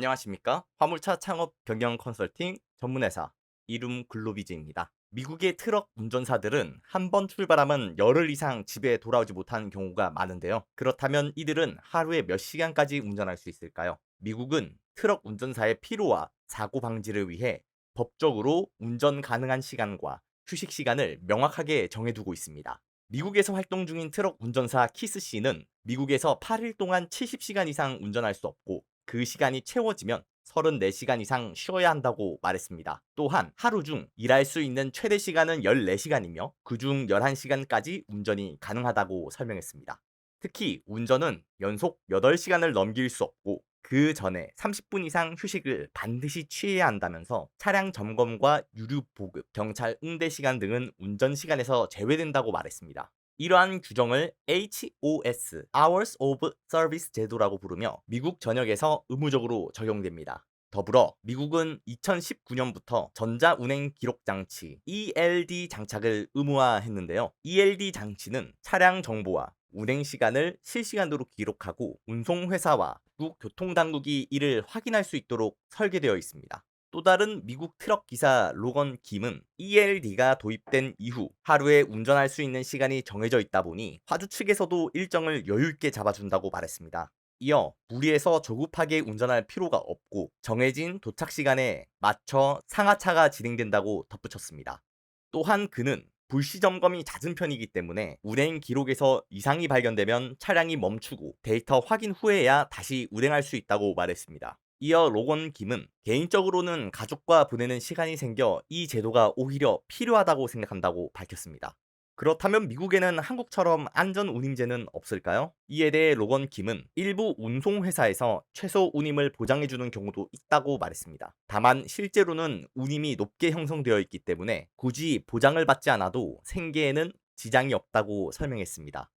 안녕하십니까? 화물차 창업 경영 컨설팅 전문회사 이룸 글로비즈입니다. 미국의 트럭 운전사들은 한 번 출발하면 열흘 이상 집에 돌아오지 못하는 경우가 많은데요. 그렇다면 이들은 하루에 몇 시간까지 운전할 수 있을까요? 미국은 트럭 운전사의 피로와 사고 방지를 위해 법적으로 운전 가능한 시간과 휴식 시간을 명확하게 정해두고 있습니다. 미국에서 활동 중인 트럭 운전사 키스 씨는 미국에서 8일 동안 70시간 이상 운전할 수 없고 그 시간이 채워지면 34시간 이상 쉬어야 한다고 말했습니다. 또한 하루 중 일할 수 있는 최대 시간은 14시간이며 그중 11시간까지 운전이 가능하다고 설명했습니다. 특히 운전은 연속 8시간을 넘길 수 없고 그 전에 30분 이상 휴식을 반드시 취해야 한다면서 차량 점검과 유류 보급, 경찰 응대 시간 등은 운전 시간에서 제외된다고 말했습니다. 이러한 규정을 HOS (Hours of Service) 제도라고 부르며 미국 전역에서 의무적으로 적용됩니다. 더불어 미국은 2019년부터 전자운행 기록 장치 ELD 장착을 의무화했는데요. ELD 장치는 차량 정보와 운행 시간을 실시간으로 기록하고 운송회사와 미국 교통당국이 이를 확인할 수 있도록 설계되어 있습니다. 또 다른 미국 트럭 기사 로건 김은 ELD가 도입된 이후 하루에 운전할 수 있는 시간이 정해져 있다 보니 화주 측에서도 일정을 여유있게 잡아준다고 말했습니다. 이어 무리해서 조급하게 운전할 필요가 없고 정해진 도착 시간에 맞춰 상하차가 진행된다고 덧붙였습니다. 또한 그는 불시 점검이 잦은 편이기 때문에 운행 기록에서 이상이 발견되면 차량이 멈추고 데이터 확인 후에야 다시 운행할 수 있다고 말했습니다. 이어 로건 김은 개인적으로는 가족과 보내는 시간이 생겨 이 제도가 오히려 필요하다고 생각한다고 밝혔습니다. 그렇다면 미국에는 한국처럼 안전 운임제는 없을까요? 이에 대해 로건 김은 일부 운송회사에서 최소 운임을 보장해주는 경우도 있다고 말했습니다. 다만 실제로는 운임이 높게 형성되어 있기 때문에 굳이 보장을 받지 않아도 생계에는 지장이 없다고 설명했습니다.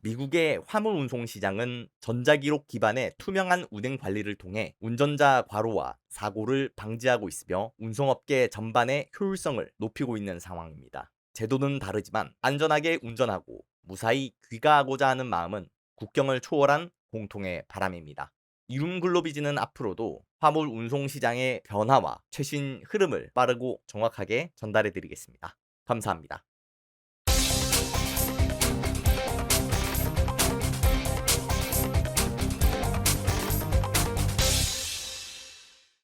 미국의 화물 운송 시장은 전자기록 기반의 투명한 운행 관리를 통해 운전자 과로와 사고를 방지하고 있으며 운송업계 전반의 효율성을 높이고 있는 상황입니다. 제도는 다르지만 안전하게 운전하고 무사히 귀가하고자 하는 마음은 국경을 초월한 공통의 바람입니다. 이룸글로비즈는 앞으로도 화물 운송 시장의 변화와 최신 흐름을 빠르고 정확하게 전달해 드리겠습니다. 감사합니다.